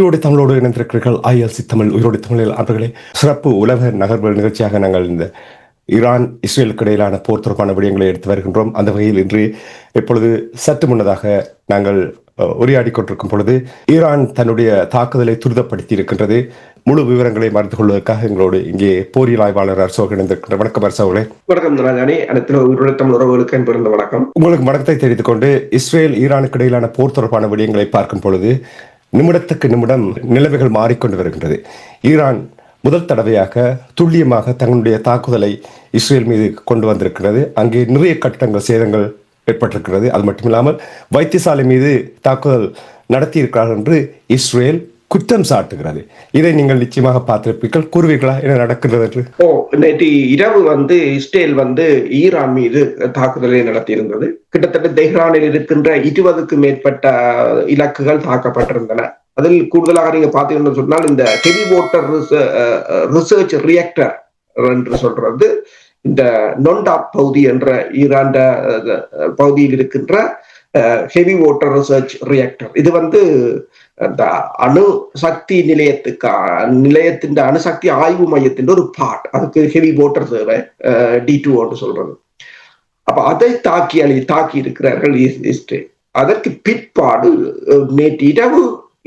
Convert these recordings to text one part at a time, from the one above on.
உயிரோடு தமிழோடு இணைந்திருக்கிறீர்கள். ஐஎல்சி தமிழ் உயிரோடு தமிழில். அன்பர்களே சிறப்பு உலக நகர்வு நிகழ்ச்சியாக நாங்கள் இந்த ஈரான் இஸ்ரேலுக்கு இடையிலான போர் தொடர்பான விடயங்களை எடுத்து வருகின்றோம். அந்த வகையில் இன்று இப்பொழுது சற்று முன்னதாக நாங்கள் அஹ், உரையாடிக் கொண்டிருக்கும் பொழுது ஈரான் தன்னுடைய தாக்குதலை துரிதப்படுத்தி இருக்கின்றது. முழு விவரங்களை மறைந்து கொள்வதற்காக எங்களோடு இங்கே போரியல் ஆய்வாளர் அரசோக இணைந்திருக்கின்ற வணக்கம் அரசோகளே வணக்கம் ராஜானி. அனைத்து உயிரோட தமிழ் உறவுகளுக்கு என் பிறந்த வணக்கம். உங்களுக்கு வணக்கத்தை தெரிவித்துக் கொண்டு இஸ்ரேல் ஈரானுக்கு இடையிலான போர் தொடர்பான விடயங்களை பார்க்கும் பொழுது நிமிடத்துக்கு நிமிடம் நிலைமைகள் மாறிக்கொண்டு வருகின்றது. ஈரான் முதல் தடவையாக துல்லியமாக தங்களுடைய தாக்குதலை இஸ்ரேல் மீது கொண்டு வந்திருக்கிறது. அங்கே நிறைய கட்டங்கள் சேதங்கள் ஏற்பட்டிருக்கிறது. அது மட்டுமில்லாமல் வைத்தியசாலை மீது தாக்குதல் நடத்தியிருக்கிறார்கள் என்று இஸ்ரேல் குற்றம் சாட்டுகிறது. இதை நீங்கள் நிச்சயமாக பார்த்திருப்பீர்கள். கூறுவீர்களா? என்ன நடக்கிறது என்று? ஓ நேற்று இரவு வந்து இஸ்ரேல் வந்து ஈரான் மீது தாக்குதலை நடத்தியிருந்தது. கிட்டத்தட்ட தெஹ்ரானில் இருக்கின்ற இருபதுக்கு மேற்பட்ட இலக்குகள் தாக்கப்பட்டிருந்தன. அதில் கூடுதலாக நீங்க பாத்தீங்கன்னு சொன்னால் இந்த ஹெவி வாட்டர் ரிசர்ச் ரியாக்டர் என்று சொல்றது இந்த நொண்டா பகுதி என்ற ஈராண்ட பகுதியில் இருக்கின்ற ஹெவி வாட்டர் ரிசர்ச் ரியாக்டர் இது வந்து அந்த அணு சக்தி நிலையத்துக்கு நிலையத்தின் அணுசக்தி ஆய்வு மையத்தின் ஒரு பார்ட் அதுக்கு ஹெவி வாட்டர் தேவை டி டூ சொல்றது. அப்ப அதை தாக்கி அழி தாக்கி இருக்கிறார்கள் இஸ்ரேல் அதற்கு பிற்பாடு நேற்று இரவு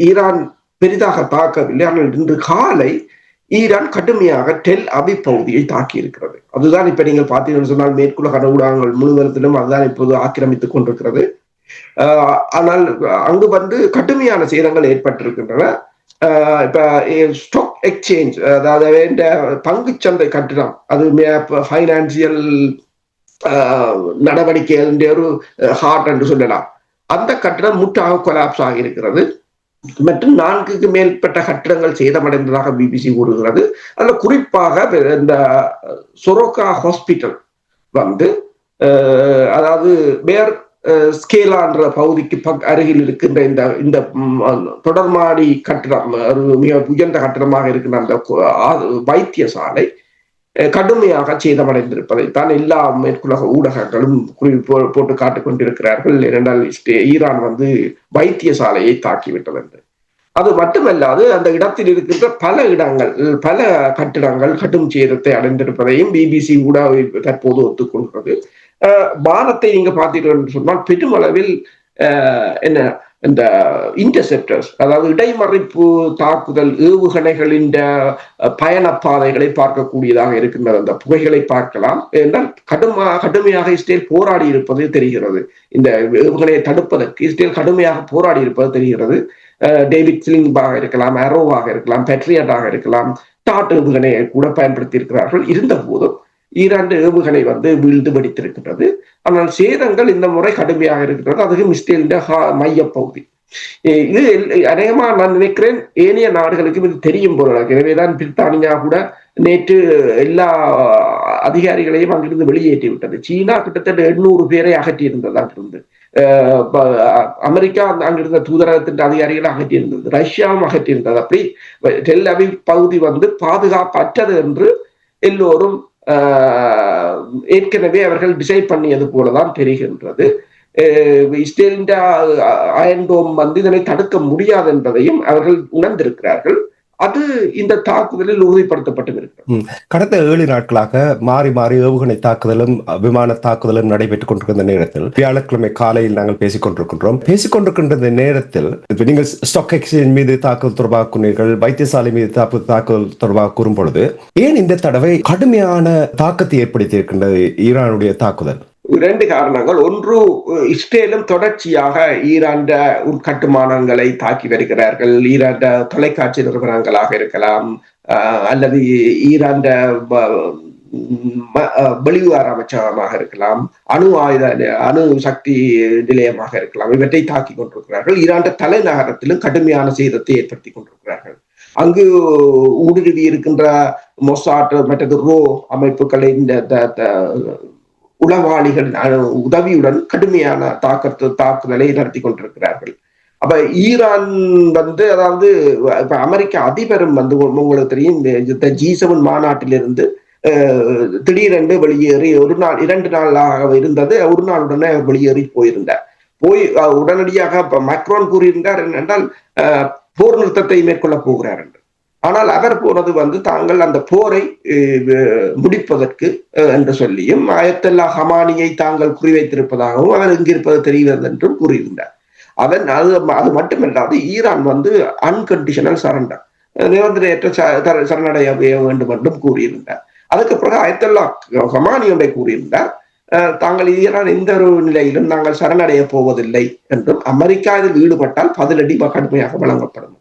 ஈரான் பெரிதாக தாக்கவில்லை. ஆனால் இன்று காலை ஈரான் கடுமையாக டெல் அபி பகுதியை தாக்கி இருக்கிறது. அதுதான் இப்ப நீங்கள் பார்த்தீங்கன்னு சொன்னால் மேற்குலக ஊடகங்கள் முழுவதிலும் அதுதான் இப்போது ஆக்கிரமித்துக் கொண்டிருக்கிறது. ஆனால் அங்கு வந்து கடுமையான சேதங்கள் ஏற்பட்டிருக்கின்றன. இப்ப ஸ்டாக் எக்ஸ்சேஞ்ச் அதாவது இந்த பங்குச்சந்தை கட்டிடம் அது ஃபைனான்சியல் நடவடிக்கை ஒரு ஹார்ட் என்று சொல்லலாம். அந்த கட்டிடம் முற்றாக கொலாப்ஸ் ஆகியிருக்கிறது. மற்றும் நான்குக்கு மேற்பட்ட கட்டிடங்கள் சேதமடைந்ததாக பிபிசி கூறுகிறது. அதில் குறிப்பாக இந்த சொரோக்கா ஹாஸ்பிட்டல் வந்து அதாவது வேர் ஸ்கேலான்ற பகுதிக்கு பக் அருகில் இருக்கின்ற இந்த இந்த தொடர்மாடி கட்டிடம் மிக உயர்ந்த கட்டிடமாக இருக்கின்ற அந்த வைத்தியசாலை அஹ், கடுமையாக சேதமடைந்திருப்பதைத்தான் எல்லா மேற்குலக ஊடகங்களும் குறி போ- போட்டு காட்டிக் கொண்டிருக்கிறார்கள். ஏனென்றால் ஈரான் வந்து வைத்தியசாலையை தாக்கிவிட்டது என்று. அது மட்டுமல்லாது அந்த இடத்தில் இருக்கின்ற பல இடங்கள் பல கட்டிடங்கள் கடும் சேதத்தை அடைந்திருப்பதையும் பிபிசி ஊடக தற்போது ஒத்துக்கொள்கிறது. பானத்தை நீங்க பார்த்தீர்கள் என்று சொன்னால் பெருமளவில் என்ன இந்த இன்டர்செப்டர்ஸ் அதாவது இடைமறிப்பு தாக்குதல் ஏவுகணைகளின் பயணப்பாதைகளை பார்க்கக்கூடியதாக இருக்கின்றது அந்த புகைகளை பார்க்கலாம். என்றால் கடுமா கடுமையாக இஸ்ரேல் போராடி இருப்பது தெரிகிறது. இந்த ஏவுகணையை தடுப்பதற்கு இஸ்ரேல் கடுமையாக போராடி இருப்பது தெரிகிறது. டேவிட் சிலிங்பாக இருக்கலாம் அரோவாக இருக்கலாம் பெட்ரியாட்டாக இருக்கலாம் டாட் ஏவுகணையை கூட பயன்படுத்தி இருக்கிறார்கள். இருந்த போதும் ஈரான் ஏவுகணை வந்து வீழ்ந்து வெடித்திருக்கின்றது. ஆனால் சேதங்கள் இந்த முறை கடுமையாக இருக்கிறது அதுக்கு இஸ்ரேலின் மையப்பகுதி இது அநேகமா நான் நினைக்கிறேன் ஏனைய நாடுகளுக்கும் இது தெரியும் போல எனவேதான் பிரித்தானியா கூட நேற்று எல்லா அதிகாரிகளையும் அங்கிருந்து வெளியேற்றி விட்டது சீனா கிட்டத்தட்ட எண்ணூறு பேரை அகற்றி இருந்தது அங்கிருந்து அமெரிக்கா அங்கிருந்த தூதரகத்தின் அதிகாரிகளை அகற்றி இருந்தது ரஷ்யாவும் அகற்றி இருந்தது அப்படி டெல்லவி பகுதி வந்து பாதுகாப்பற்றது என்று எல்லோரும் ஏற்கனவே அவர்கள் டிசைட் பண்ணியது போலதான் தெரிகின்றது. அஹ், இஸ்ரேலின் அயன்டோம் வந்து இதனை தடுக்க முடியாது என்பதையும் அவர்கள் உணர்ந்திருக்கிறார்கள். அது இந்த தாக்குதலில் உறுதிப்படுத்தப்பட்டு கடந்த ஏழு நாட்களாக மாறி மாறி ஏவுகணை தாக்குதலும் விமான தாக்குதலும் நடைபெற்றுக் கொண்டிருக்கின்ற நேரத்தில் வியாழக்கிழமை காலையில் நாங்கள் பேசிக் கொண்டிருக்கின்றோம். பேசிக் கொண்டிருக்கின்ற இந்த நேரத்தில் நீங்கள் ஸ்டாக் எக்ஸ்சேஞ்ச் மீது தாக்குதல் தொடர்பாக கூறினீர்கள் வைத்தியசாலை மீது தாக்கு- தாக்குதல் தொடர்பாக கூறும் பொழுது ஏன் இந்த தடவை கடுமையான தாக்கத்தை ஏற்படுத்தி இருக்கின்றது ஈரானுடைய தாக்குதல்? இரண்டு காரணங்கள். ஒன்று இஸ்ரேலும் தொடர்ச்சியாக ஈராண்ட உட்கட்டுமானங்களை தாக்கி வருகிறார்கள். ஈராண்ட தொலைக்காட்சி நிறுவனங்களாக இருக்கலாம் அல்லது ஈராண்ட வெளிவார அமைச்சகமாக இருக்கலாம் அணு ஆயுத அணு சக்தி நிலையமாக இருக்கலாம். இவற்றை தாக்கி கொண்டிருக்கிறார்கள். ஈராண்ட தலைநகரத்திலும் கடுமையான சேதத்தை ஏற்படுத்தி கொண்டிருக்கிறார்கள். அங்கு ஊடுருவி இருக்கின்ற மொசாட் மற்றது ரோ அமைப்புகளின் உளவாளிகள் உதவியுடன் கடுமையான தாக்கத்து தாக்குதலை நடத்தி கொண்டிருக்கிறார்கள். அப்ப ஈரான் வந்து அதாவது இப்ப அமெரிக்க அதிபரும் வந்து உங்களுக்கு தெரியும் இந்த ஜி செவன் மாநாட்டிலிருந்து திடீரென்று வெளியேறி ஒரு நாள் இரண்டு நாளாக இருந்தது ஒரு நாள் உடனே வெளியேறி போயிருந்தார். போய் உடனடியாக இப்ப மக்ரோன் கூறியிருந்தார் என்றால் அஹ், போர் நிறுத்தத்தை மேற்கொள்ள போகிறார் என்று. ஆனால் அவர் போனது வந்து தாங்கள் அந்த போரை முடிப்பதற்கு என்று சொல்லியும் அயத்தல்லா ஹமானியை தாங்கள் குறிவைத்திருப்பதாகவும் அவர் இங்கிருப்பது தெரிகிறது என்றும் கூறியிருந்தார். அதன் அது அது மட்டுமல்லாது ஈரான் வந்து அன்கண்டிஷனல் சரண்டர் நிபந்தனையற்ற சரணடைய வேண்டும் என்றும் கூறியிருந்தார். அதுக்கு பிறகு அயத்தல்லா ஹமானி ஒன்றை கூறியிருந்தார். அஹ், தாங்கள் ஈரான் எந்த ஒரு நிலையிலும் நாங்கள் சரணடைய போவதில்லை என்றும் அமெரிக்கா இதில் ஈடுபட்டால் பதிலடி கடுமையாக வழங்கப்படும்.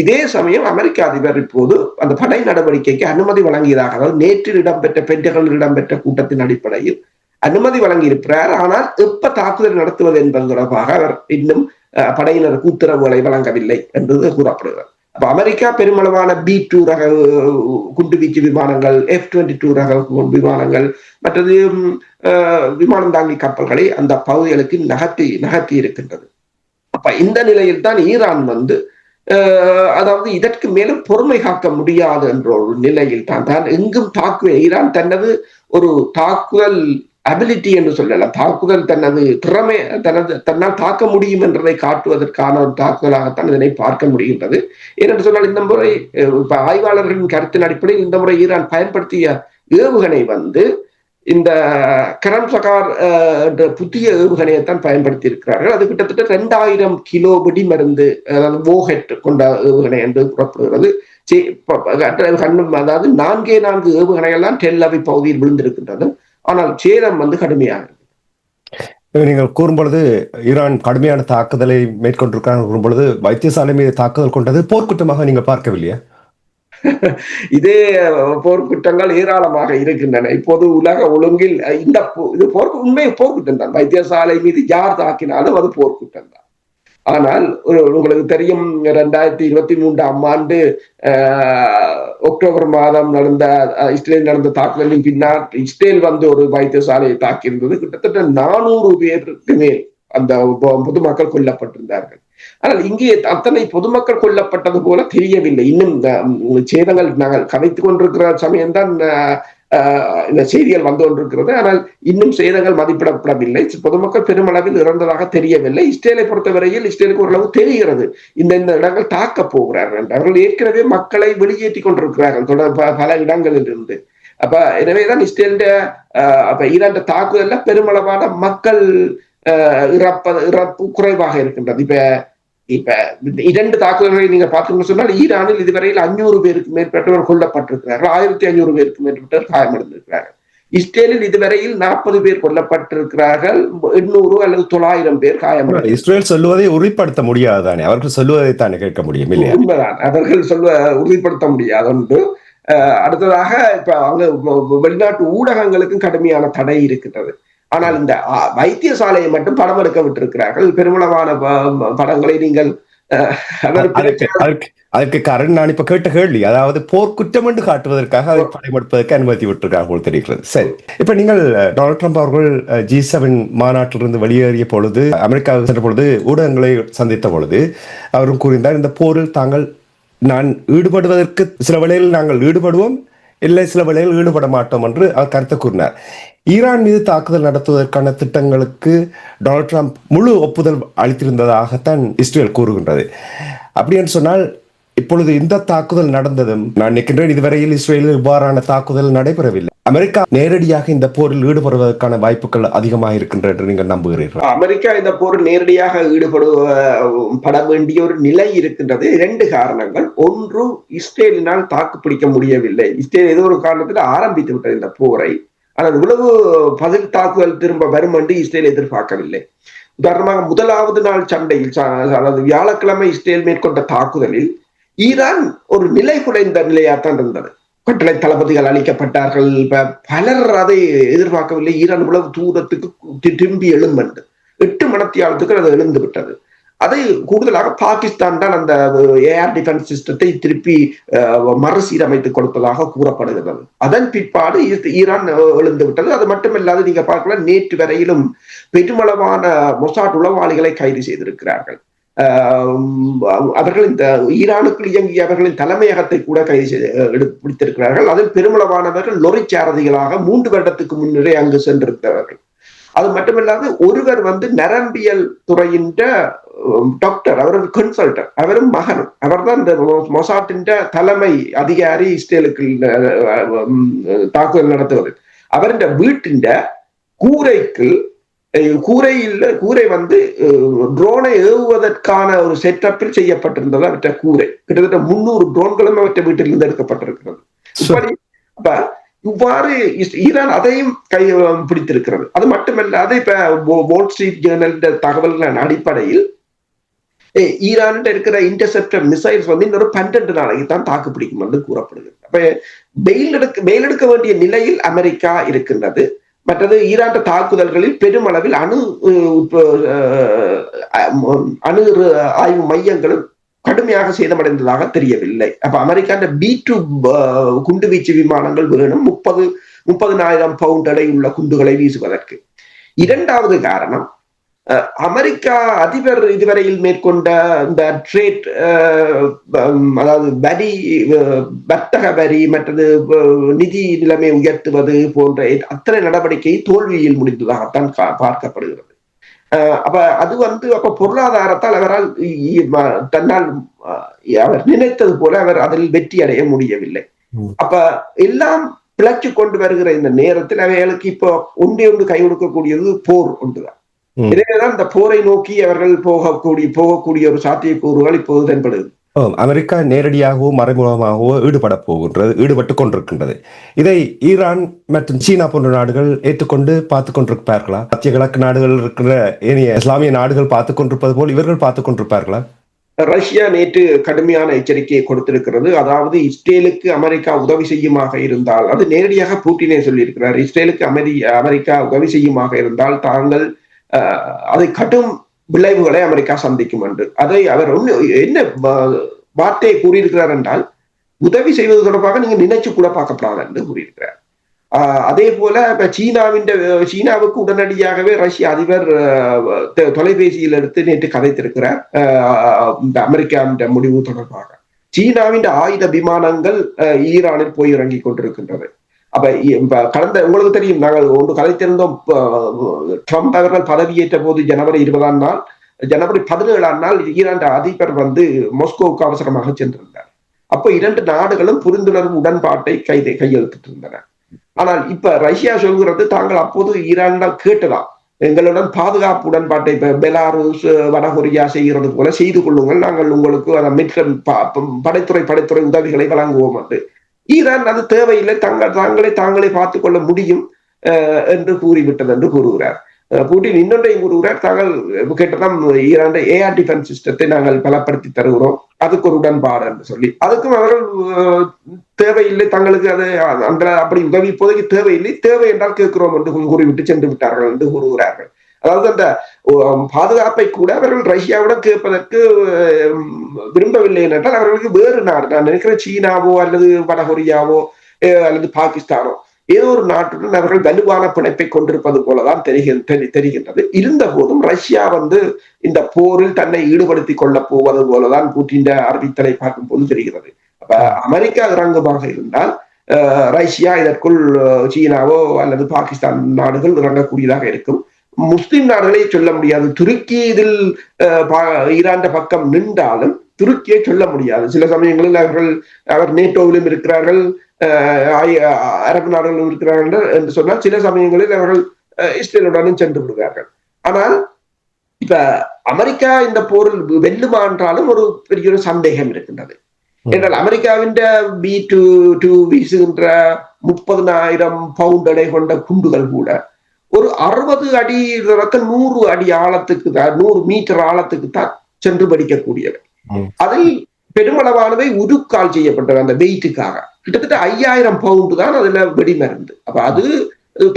இதே சமயம் அமெரிக்க அதிபர் இப்போது அந்த படை நடவடிக்கைக்கு அனுமதி வழங்கியதாக அதாவது நேற்று இடம்பெற்ற பென்டகனில் இடம்பெற்ற கூட்டத்தின் அடிப்படையில் அனுமதி வழங்கியிருக்கிறார். ஆனால் எப்ப தாக்குதல் நடத்துவது என்பது தொடர்பாக அவர் இன்னும் படையினர் படையினருக்கு உத்தரவுகளை வழங்கவில்லை என்று கூறப்படுகிறது. அப்ப அமெரிக்கா பெருமளவான பி டூ ரக குண்டுவீச்சு விமானங்கள் எஃப் டுவெண்ட்டி டூ ரக விமானங்கள் மற்றது விமானம் தாங்கி கப்பல்களை அந்த பகுதிகளுக்கு நகர்த்தி நகர்த்தி இருக்கின்றது. அப்ப இந்த நிலையில் தான் ஈரான் வந்து அதாவது இதற்கு மேலும் பொறுமை காக்க முடியாது என்ற ஒரு நிலையில் தான். தான் எங்கும் தாக்குவே ஈரான் தனது ஒரு தாக்குதல் அபிலிட்டி என்று சொல்லலாம். தாக்குதல் தனது திறமை தனது தன்னால் தாக்க முடியும் என்றதை காட்டுவதற்கான ஒரு தாக்குதலாகத்தான் இதனை பார்க்க முடிகின்றது. ஏனென்று சொன்னால் இந்த முறை ஆய்வாளர்களின் கருத்தின் அடிப்படையில் இந்த முறை ஈரான் பயன்படுத்திய ஏவுகணை வந்து இந்த கரம் சகார் என்ற புதிய ஏவுகணையைத்தான் பயன்படுத்தி இருக்கிறார்கள் அது கிட்டத்தட்ட ரெண்டாயிரம் கிலோ வெடி மருந்து அதாவது வோஹெட் கொண்ட ஏவுகணை என்று கூறப்படுகிறது. கண்ணும் அதாவது நான்கே நான்கு ஏவுகணைகள் தான் டெல்லவி பகுதியில் விழுந்திருக்கின்றது. ஆனால் சேதம் வந்து கடுமையாக நீங்கள் கூறும்பொழுது ஈரான் கடுமையான தாக்குதலை மேற்கொண்டிருக்கிறார்கள் கூறும்பொழுது வைத்தியசாலை மீது தாக்குதல் கொண்டது போர்க்குற்றமாக நீங்க பார்க்கவில்லையா? இதே போர்க்குற்றங்கள் ஏராளமாக இருக்கின்றன. இப்போது உலக ஒழுங்கில் இந்த போ- இது போர்க்கு உண்மை போர்க்குற்றம் தான் வைத்தியசாலை மீது யார் தாக்கினாலும் அது போர்க்குற்றம் தான் ஆனால் உங்களுக்கு தெரியும் ரெண்டாயிரத்தி இருபத்தி மூன்றாம் ஆண்டு அக்டோபர் மாதம் நடந்த இஸ்ரேல் நடந்த தாக்குதலின் பின்னால் இஸ்ரேல் வந்து ஒரு வைத்தியசாலையை தாக்கியிருந்தது. கிட்டத்தட்ட நானூறு பேருக்கு மேல் அந்த பொதுமக்கள் கொல்லப்பட்டிருந்தார்கள். ஆனால் இங்கே அத்தனை பொதுமக்கள் கொல்லப்பட்டது போல தெரியவில்லை. இன்னும் இந்த, சேதங்கள் நாங்கள் கதைத்துக் கொண்டிருக்கிற சமயம்தான் இந்த செய்திகள் வந்து கொண்டிருக்கிறது. ஆனால் இன்னும் சேதங்கள் மதிப்பிடப்படவில்லை. பொதுமக்கள் பெருமளவில் இறந்ததாக தெரியவில்லை. இஸ்ரேலை பொறுத்தவரையில் இஸ்ரேலுக்கு ஓரளவு தெரிகிறது. இந்த இந்த இடங்கள் தாக்க போகிறார்கள் அவர்கள் ஏற்கனவே மக்களை வெளியேற்றி கொண்டிருக்கிறார்கள் தொடர் பல இடங்களில் இருந்து அப்ப எனவேதான் இஸ்ரேலுடைய அஹ், அப்ப ஈரான் தாக்குதல்ல பெருமளவான மக்கள் இறப்ப இறப்பு குறைவாக இருக்கின்றது. இப்ப இப்ப இரண்டு தாக்குதல்களை நீங்க பார்த்தீங்கன்னு சொன்னால் ஈரானில் இதுவரையில் அஞ்சூறு பேருக்கு மேற்பட்டவர் கொல்லப்பட்டிருக்கிறார்கள். ஆயிரத்தி ஐநூறு பேருக்கு மேற்பட்டவர் காயமடைந்திருக்கிறார்கள். இஸ்ரேலில் இதுவரையில் நாற்பது பேர் கொல்லப்பட்டிருக்கிறார்கள். எண்ணூறு அல்லது தொள்ளாயிரம் பேர் காயமடைந்து இஸ்ரேல் சொல்லுவதை உறுதிப்படுத்த முடியாது தானே அவர்கள் சொல்லுவதை தானே கேட்க முடியும் இல்லையா? உண்மைதான். அவர்கள் சொல்ல உறுதிப்படுத்த முடியாது. ஒன்று அஹ் அடுத்ததாக இப்ப அங்க வ- வெளிநாட்டு ஊடகங்களுக்கும் கடுமையான தடை இருக்கின்றது. ஆனால் இந்த வைத்தியசாலையை மட்டும் படம் எடுக்க விட்டிருக்கிறார்கள். பெருமளவான படங்களை நீங்கள் அதற்கு காரணம் நான் இப்ப கேட்ட கேள்வி அதாவது போர்க்குற்றம் என்று காட்டுவதற்காக அதை படைமெடுப்பதற்கு அனுமதி விட்டிருக்காங்க போல் தெரிகிறது. சரி இப்ப நீங்கள் டொனால்ட் ட்ரம்ப் அவர்கள் ஜி செவன் மாநாட்டிலிருந்து வெளியேறிய பொழுது அமெரிக்காவுக்கு சென்ற பொழுது ஊடகங்களை சந்தித்த பொழுது அவரும் கூறினார் இந்த போரில் தாங்கள் நான் ஈடுபடுவதற்கு சில வேளையில் நாங்கள் ஈடுபடுவோம் இல்லை சில வேளையில் ஈடுபட மாட்டோம் என்று அவர் கருத்து கூறினார். ஈரான் மீது தாக்குதல் நடத்துவதற்கான திட்டங்களுக்கு டொனால்ட் ட்ரம்ப் முழு ஒப்புதல் அளித்திருந்ததாகத்தான் இஸ்ரேல் கூறுகின்றது. அப்படி என்று சொன்னால் இப்பொழுது இந்த தாக்குதல் நடந்ததும் நான் நிற்கின்றேன். இதுவரையில் இஸ்ரேலில் இவ்வாறான தாக்குதல் நடைபெறவில்லை. அமெரிக்கா நேரடியாக இந்த போரில் ஈடுபடுவதற்கான வாய்ப்புகள் அதிகமாக இருக்கின்ற என்று நீங்கள் நம்புகிறீர்கள்? அமெரிக்கா இந்த போர் நேரடியாக ஈடுபட வேண்டிய ஒரு நிலை இருக்கின்றது. இரண்டு காரணங்கள். ஒன்று இஸ்ரேலினால் தாக்கு பிடிக்க முடியவில்லை. இஸ்ரேல் ஏதோ ஒரு காரணத்தில் ஆரம்பித்து விட்டது இந்த போரை. ஆனால் இவ்வளவு பதில் தாக்குதல் திரும்ப வரும் என்று இஸ்ரேல் எதிர்பார்க்கவில்லை. உதாரணமாக முதலாவது நாள் சண்டையில் அதாவது வியாழக்கிழமை இஸ்ரேல் மேற்கொண்ட தாக்குதலில் ஈரான் ஒரு நிலை குலைந்த நிலையாகத்தான் இருந்தது. கட்டளை தளபதிகள் அளிக்கப்பட்டார்கள். பலர் அதை எதிர்பார்க்கவில்லை. ஈரான் இவ்வளவு தூரத்துக்கு திரும்பி திரும்பி என்று எட்டு மணத்தியாலத்துக்கு அது எழுந்து விட்டது அதை கூடுதலாக பாகிஸ்தான் தான் அந்த ஏஆர் டிஃபென்ஸ் சிஸ்டத்தை திருப்பி அஹ், மறுசீரமைத்து கொடுப்பதாக கூறப்படுகிறது. அதன் பிற்பாடு ஈரான் எழுந்து விட்டது அது மட்டுமில்லாது நீங்க பார்க்கலாம் நேற்று வரையிலும் பெருமளவான மொசாட் உளவாளிகளை கைது செய்திருக்கிறார்கள். அவர்கள் இந்த ஈரானுக்குள் இயங்கிய அவர்களின் தலைமையகத்தை கூட கைது செய்து பிடித்திருக்கிறார்கள். அதில் பெருமளவானவர்கள் லொரி சாரதிகளாக மூன்று வருடத்துக்கு முன்னரே அங்கு சென்றிருந்தவர்கள். அது மட்டுமல்லாது ஒருவர் வந்து நரம்பியல் துறையின் டாக்டர் அவர் கன்சல்டர் அவரும் மகனும். அவர்தான் இந்த மொ- மொசாட்டின் தலைமை அதிகாரி இஸ்ரேலுக்கு தாக்குதல் நடத்துவது. அவருடைய வீட்டின் கூரைக்கு கூரையில் கூரை வந்து ட்ரோனை ஏவுவதற்கான ஒரு செட்டப்பில் செய்யப்பட்டிருந்தது அவற்றை கூரை. கிட்டத்தட்ட முன்னூறு ட்ரோன்களும் அவற்றை வீட்டிலிருந்து எடுக்கப்பட்டிருக்கிறது. இப்படி அப்ப இவ்வாறு ஈரான் அதையும் கை பிடித்திருக்கிறது. அது மட்டுமல்லாது இப்ப வால் ஸ்ட்ரீட் ஜேர்னல் தகவல்களின் அடிப்படையில் ஈரான்கிட்ட இருக்கிற இன்டர்செப்டர் மிசைல்ஸ் வந்து இன்னொரு பன்னெண்டு நாளைக்கு தான் தாக்கு பிடிக்கும் என்று கூறப்படுகிறது. அப்ப வெயில் எடுக்க வெயில் எடுக்க வேண்டிய நிலையில் அமெரிக்கா இருக்கின்றது. மற்றது ஈரான் தாக்குதல்களில் பெருமளவில் அணு அஹ், அணு ஆய்வு மையங்களும் கடுமையாக சேதமடைந்ததாக தெரியவில்லை. அப்ப அமெரிக்காண்ட பி டூ குண்டுவீச்சு விமானங்கள் வேணும் முப்பது முப்பதினாயிரம் பவுண்ட் எடை உள்ள குண்டுகளை வீசுவதற்கு. இரண்டாவது காரணம் அமெரிக்கா அதிபர் இதுவரையில் மேற்கொண்ட இந்த ட்ரேட் அதாவது வரி வர்த்தக வரி மற்றது நிதி நிலைமை உயர்த்துவது போன்ற அத்தனை நடவடிக்கை தோல்வியில் முடிந்ததாகத்தான் பார்க்கப்படுகிறது அப்ப அது வந்து அப்ப பொருளாதாரத்தால் அவரால் தன்னால் அவர் நினைத்தது போல அவர் அதில் வெற்றி அடைய முடியவில்லை. அப்ப எல்லாம் பிழைச்சு கொண்டு வருகிற இந்த நேரத்தில் அவைகளுக்கு இப்போ ஒன்றே ஒன்று கை கொடுக்கக்கூடியது போர் ஒன்றுதான். எனவேதான் இந்த போரை நோக்கி அவர்கள் போகக்கூடிய போகக்கூடிய ஒரு சாத்தியக்கூறுகள் இப்போது தென்படுது. அமெரிக்கா நேரடியாகவோ மறைமுகமாகவோ ஈடுபட போகின்றது ஈடுபட்டு கொண்டிருக்கின்றது. இதை ஈரான் மற்றும் சீனா போன்ற நாடுகள் ஏற்றுக்கொண்டு பார்த்து கொண்டிருப்பார்களா? மத்திய கிழக்கு நாடுகள் இருக்கிற ஏனைய இஸ்லாமிய நாடுகள் பார்த்து கொண்டிருப்பது போல் இவர்கள் பார்த்து கொண்டிருப்பார்களா? ரஷ்யா நேற்று கடுமையான எச்சரிக்கையை கொடுத்திருக்கிறது. அதாவது இஸ்ரேலுக்கு அமெரிக்கா உதவி செய்யுமாக இருந்தால் அது நேரடியாக பூட்டினே சொல்லியிருக்கிறார். இஸ்ரேலுக்கு அமெரி அமெரிக்கா உதவி செய்யுமாக இருந்தால் தாங்கள் அதை கட்டும் விளைவுகளை அமெரிக்கா சந்திக்கும் என்று. அதை அவர் என்ன வார்த்தையை கூறியிருக்கிறார் என்றால் உதவி செய்வது தொடர்பாக நீங்க நினைச்சு கூட பார்க்கப்படாது என்று கூறியிருக்கிறார். ஆஹ் அதே போல இப்ப சீனாவின் சீனாவுக்கு உடனடியாகவே ரஷ்ய அதிபர் தொலைபேசியில் எடுத்து நேற்று கதைத்திருக்கிறார். ஆஹ் இந்த அமெரிக்காவின் முடிவு தொடர்பாக. சீனாவின் ஆயுத விமானங்கள் ஈரானில் போய் இறங்கி கொண்டிருக்கின்றது அப்ப இப்ப கடந்த உங்களுக்கு தெரியும் நாங்கள் ஒன்று கலைத்திருந்தோம் ட்ரம்ப் அவர்கள் பதவியேற்ற போது ஜனவரி இருபதாம் நாள் ஜனவரி பதினேழாம் நாள் ஈரான் அதிபர் வந்து மாஸ்கோவுக்கு அவசரமாக சென்றிருந்தார். அப்போ இரண்டு நாடுகளும் புரிந்துணர்வு உடன்பாட்டை கைதை கையெழுத்திட்டிருந்தன. ஆனால் இப்ப ரஷ்யா சொல்கிறது தாங்கள் அப்போது ஈரானிடம் கேட்டலாம் எங்களுடன் பாதுகாப்பு உடன்பாட்டை இப்ப பெலாருஸ் வடகொரியா செய்கிறது போல செய்து கொள்ளுங்கள். நாங்கள் உங்களுக்கு அந்த மிட்கன் படைத்துறை படைத்துறை உதவிகளை வழங்குவோம் என்று. ஈரான் அது தேவையில்லை. தங்கள் தாங்களே தாங்களே பார்த்துக் கொள்ள முடியும் அஹ், என்று கூறிவிட்டது என்று கூறுகிறார். அஹ், புட்டின் இன்னொன்றையும் கூறுகிறார். தாங்கள் கேட்டதாம் ஈரான் ஏஆர் டிஃபென்ஸ் சிஸ்டத்தை நாங்கள் பலப்படுத்தி தருகிறோம். அதுக்கு ஒரு உடன்பாடு என்று சொல்லி. அதுக்கும் அவர்கள் தேவையில்லை. தங்களுக்கு அது அந்த அப்படி உதவி இப்போதைக்கு தேவையில்லை. தேவை என்றால் கேட்கிறோம் என்று கூறிவிட்டு சென்று விட்டார்கள் என்று கூறுகிறார்கள். அதாவது அந்த பாதுகாப்பை கூட அவர்கள் ரஷ்யாவிடம் கேட்பதற்கு விரும்பவில்லை என்றால் அவர்களுக்கு வேறு நாடு. நான் நினைக்கிறேன் சீனாவோ அல்லது வடகொரியாவோ அல்லது பாகிஸ்தானோ ஏதோ ஒரு நாட்டுடன் அவர்கள் வலுவான பிணைப்பை கொண்டிருப்பது போலதான் தெரிகின்றது. இருந்த போதும் ரஷ்யா வந்து இந்த போரில் தன்னை ஈடுபடுத்திக் கொள்ளப் போவது போலதான் பூட்டின் அறிவித்தலை பார்க்கும் போது தெரிகிறது. அப்ப அமெரிக்கா இறங்குமாக இருந்தால் ரஷ்யா இதற்குள் சீனாவோ அல்லது பாகிஸ்தான் நாடுகள் இறங்கக்கூடியதாக இருக்கும். முஸ்லிம் நாடுகளை சொல்ல முடியாது. துருக்கி இதில் ஈரான் பக்கம் நின்றாலும் துருக்கியை சொல்ல முடியாது. சில சமயங்களில் அவர்கள் அவர் நேட்டோவிலும் இருக்கிறார்கள் அரபு நாடுகளிலும் இருக்கிறார்கள் என்று- சொன்னால் சில சமயங்களில் அவர்கள் இஸ்ரேலுடனும் சென்று விடுவார்கள். ஆனால் இப்ப அமெரிக்கா இந்த போரில் வெல்லுமா என்றாலும் ஒரு பெரிய ஒரு சந்தேகம் இருக்கின்றது. என்றால் அமெரிக்காவின் பி டூ டூ வீசுகின்ற முப்பதினாயிரம் பவுண்ட் எடை கொண்ட குண்டுகள் கூட ஒரு அறுபது அடி தொடக்கம் நூறு அடி ஆழத்துக்கு தான் நூறு மீட்டர் ஆழத்துக்கு தான் சென்று படிக்கக்கூடியவை. அதில் பெருமளவானவை உருக்கால் செய்யப்பட்டவை அந்த வெயிட்டுக்காக. கிட்டத்தட்ட ஐயாயிரம் பவுண்டு தான் அதுல வெடிமருந்து. அப்ப அது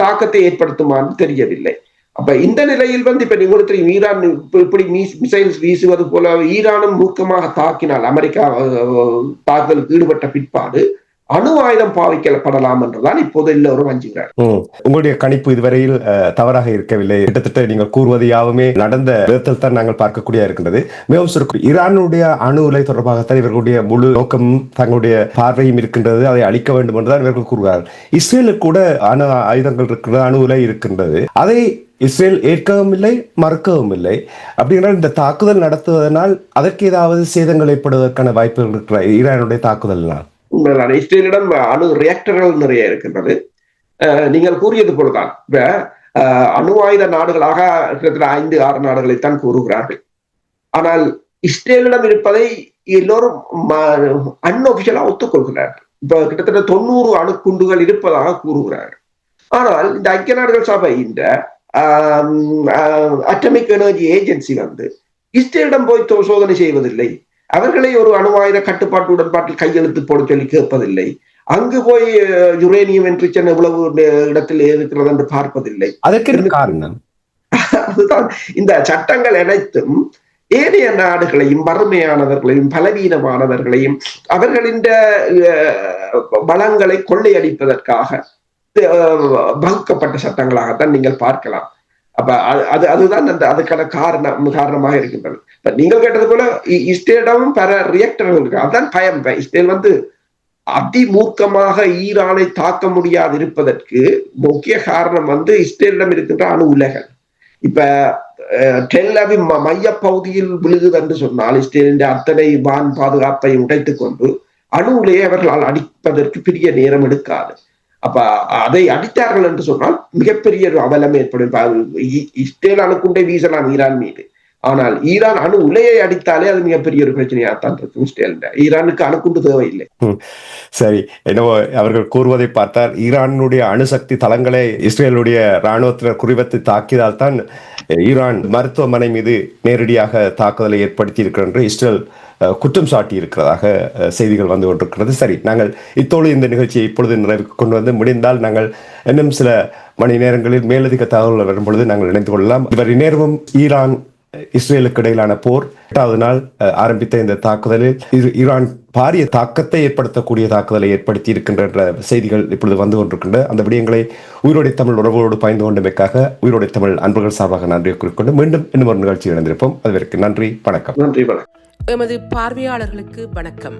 தாக்கத்தை ஏற்படுத்துமான்னு தெரியவில்லை. அப்ப இந்த நிலையில் வந்து இப்ப உங்களுக்கு தெரியும் ஈரான் இப்ப இப்படி மிசைல்ஸ் வீசுவது போல ஈரானும் மூர்க்கமாக தாக்கினால் அமெரிக்கா தாக்குதலுக்கு ஈடுபட்ட பிற்பாடு அணு ஆயுதம் பாவிக்கப்படலாம் என்றுதான் இப்போது எல்லோரும் அஞ்சுகிறார் உங்களுடைய கணிப்பு இதுவரையில் தவறாக இருக்கவில்லை. கிட்டத்தட்ட நீங்கள் கூறுவது யாவுமே நடந்த விதத்தில் தான் நாங்கள் பார்க்கக்கூடிய இருக்கின்றது. மிகவும் சுருக்கம் ஈரானுடைய அணு உலை தொடர்பாகத்தான் இவர்களுடைய முழு நோக்கம் தங்களுடைய பார்வையும் இருக்கின்றது. அதை அழிக்க வேண்டும் என்றுதான் இவர்கள் கூறுகிறார்கள். இஸ்ரேலுக்கு கூட அணு ஆயுதங்கள் இருக்கிறது அணு உலை இருக்கின்றது. அதை இஸ்ரேல் ஏற்கவும் இல்லை மறுக்கவும் இல்லை. அப்படிங்கிற இந்த தாக்குதல் நடத்துவதனால் அதற்கு ஏதாவது சேதங்கள் ஏற்படுவதற்கான வாய்ப்புகள் இருக்கிற ஈரானுடைய தாக்குதல்னால். உண்மைதான் இஸ்ரேலிடம் அணு ரியாக்டர்கள் நிறைய இருக்கின்றது. நீங்கள் கூறியது போலதான். இப்ப அணு ஆயுத நாடுகளாக கிட்டத்தட்ட ஐந்து ஆறு நாடுகளைத்தான் கூறுகிறார்கள். ஆனால் இஸ்ரேலிடம் இருப்பதை எல்லோரும் அன்ஒபிஷியலா ஒத்துக்கொள்கிறார்கள். இப்ப கிட்டத்தட்ட தொண்ணூறு அணுக்குண்டுகள் இருப்பதாக கூறுகிறார்கள். ஆனால் இந்த ஐக்கிய நாடுகள் சபை இந்த அட்டமிக் எனர்ஜி ஏஜென்சி வந்து இஸ்ரேலிடம் போய் சோதனை செய்வதில்லை. அவர்களை ஒரு அணு ஆயுத கட்டுப்பாட்டு உடன்பாட்டில் கையெழுத்து போட சொல்லி கேட்பதில்லை. அங்கு போய் யுரேனியம் என்று சென்ன இவ்வளவு இடத்தில் இருக்கிறது என்று பார்ப்பதில்லை. அதற்கு என்ன காரணம்? அதுதான் இந்த சட்டங்கள் அனைத்தும் ஏனைய நாடுகளையும் வறுமையானவர்களையும் பலவீனமானவர்களையும் அவர்களின் வளங்களை கொள்ளையடிப்பதற்காக வகுக்கப்பட்ட சட்டங்களாகத்தான் நீங்கள் பார்க்கலாம். அப்ப அது- அது அதுதான் அந்த அதுக்கான காரணம் காரணமாக இருக்கின்றது. இப்ப நீங்கள் கேட்டது போல இ- இஸ்ரேலிடமும் பல ரியாக்டர்கள் இருக்கு. அதான் பயம். இப்ப இஸ்ரேல் வந்து அதிமூர்க்கமாக ஈரானை தாக்க முடியாது இருப்பதற்கு முக்கிய காரணம் வந்து இஸ்ரேலிடம் இருக்கின்ற அணு உலைகள். இப்ப அஹ், மைய பகுதியில் விழுகுது என்று சொன்னால் இஸ்ரேலின் அத்தனை வான் பாதுகாப்பை உடைத்துக் கொண்டு அணு உலையை அவர்களால் அடிப்பதற்கு பெரிய நேரம் எடுக்காது. அப்ப அதை அடித்தார்கள் என்று சொன்னால் மிகப்பெரிய ஒரு அவலம் ஏற்படும். இப்ப இஸ்ரேல் அணுக்குண்டை வீசலாம் ஈரான் மீது. ஆனால் ஈரான் அணு உலையை அடித்தாலே அது மிகப்பெரிய ஒரு பிரச்சனையாகத்தான் இருக்கும் ஸ்டேலின் ஈரானுக்கு அணுக்குண்டு தேவையில்லை. சரி. என்னவோ அவர்கள் கூறுவதை பார்த்தால் ஈரானுடைய அணுசக்தி தளங்களை இஸ்ரேலுடைய இராணுவத்தினர் குறிவைத்து தாக்கியதால் தான் ஈரான் மருத்துவமனை மீது நேரடியாக தாக்குதலை ஏற்படுத்தி இருக்கிறது என்று இஸ்ரேல் குற்றம் சாட்டி இருக்கிறதாக செய்திகள் வந்து கொண்டிருக்கிறது. சரி நாங்கள் இத்தோடு இந்த நிகழ்ச்சியை இப்பொழுது நிறைவுக்கு கொண்டு வந்து முடிந்தால் நாங்கள் இன்னும் சில மணி நேரங்களில் மேலதிக தகவல்கள் வரும்பொழுது நாங்கள் இணைந்து கொள்ளலாம். இவர் நேரமும் ஈரான் இஸ்ரேலுக்கு இடையிலான போர் எட்டாவது நாள் ஆரம்பித்த இந்த தாக்குதலில் ஈரான் பாரிய தாக்கத்தை ஏற்படுத்தக்கூடிய தாக்குதலை ஏற்படுத்தி இருக்கின்ற செய்திகள் இப்பொழுது வந்து கொண்டிருக்கின்ற அந்த விடயங்களை உயிரோடை தமிழ் உறவோடு பாய்ந்து கொண்டமைக்காக உயிரோடை தமிழ் அன்பர்கள் சார்பாக நன்றியை குறிக்கொண்டு மீண்டும் இன்னும் ஒரு நிகழ்ச்சி இணைந்திருப்போம். அதற்கு நன்றி வணக்கம் நன்றி வணக்கம். எமது பார்வையாளர்களுக்கு வணக்கம்.